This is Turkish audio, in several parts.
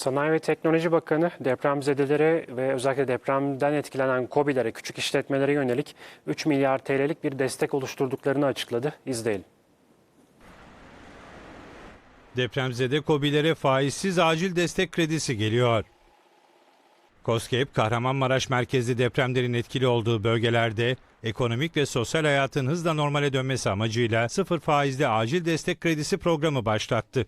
Sanayi ve Teknoloji Bakanı depremzedelere ve özellikle depremden etkilenen KOBİ'lere, küçük işletmelere yönelik 3 milyar TL'lik bir destek oluşturduklarını açıkladı. İzleyelim. Depremzede KOBİ'lere faizsiz acil destek kredisi geliyor. KOSGEB, Kahramanmaraş merkezli depremlerin etkili olduğu bölgelerde ekonomik ve sosyal hayatın hızla normale dönmesi amacıyla sıfır faizli acil destek kredisi programı başlattı.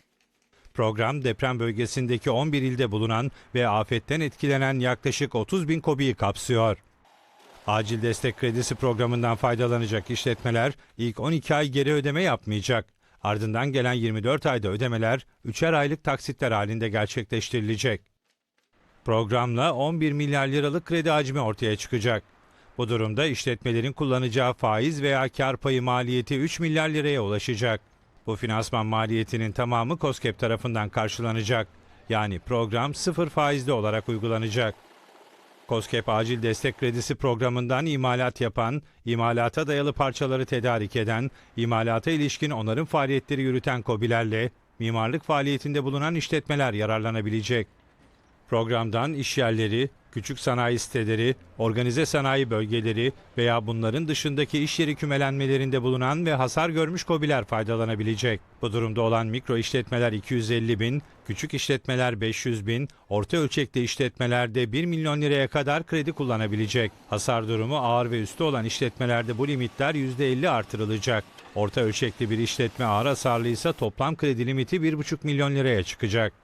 Program deprem bölgesindeki 11 ilde bulunan ve afetten etkilenen yaklaşık 30 bin KOBİ'yi kapsıyor. Acil destek kredisi programından faydalanacak işletmeler ilk 12 ay geri ödeme yapmayacak. Ardından gelen 24 ayda ödemeler 3'er aylık taksitler halinde gerçekleştirilecek. Programla 11 milyar liralık kredi hacmi ortaya çıkacak. Bu durumda işletmelerin kullanacağı faiz veya kar payı maliyeti 3 milyar liraya ulaşacak. Bu finansman maliyetinin tamamı KOSGEB tarafından karşılanacak. Yani program sıfır faizli olarak uygulanacak. KOSGEB Acil Destek Kredisi programından imalat yapan, imalata dayalı parçaları tedarik eden, imalata ilişkin onarım faaliyetleri yürüten KOBİ'lerle mimarlık faaliyetinde bulunan işletmeler yararlanabilecek. Programdan işyerleri, küçük sanayi siteleri, organize sanayi bölgeleri veya bunların dışındaki iş yeri kümelenmelerinde bulunan ve hasar görmüş KOBİ'ler faydalanabilecek. Bu durumda olan mikro işletmeler 250 bin, küçük işletmeler 500 bin, orta ölçekli işletmelerde 1 milyon liraya kadar kredi kullanabilecek. Hasar durumu ağır ve üstü olan işletmelerde bu limitler %50 artırılacak. Orta ölçekli bir işletme ağır hasarlıysa toplam kredi limiti 1,5 milyon liraya çıkacak.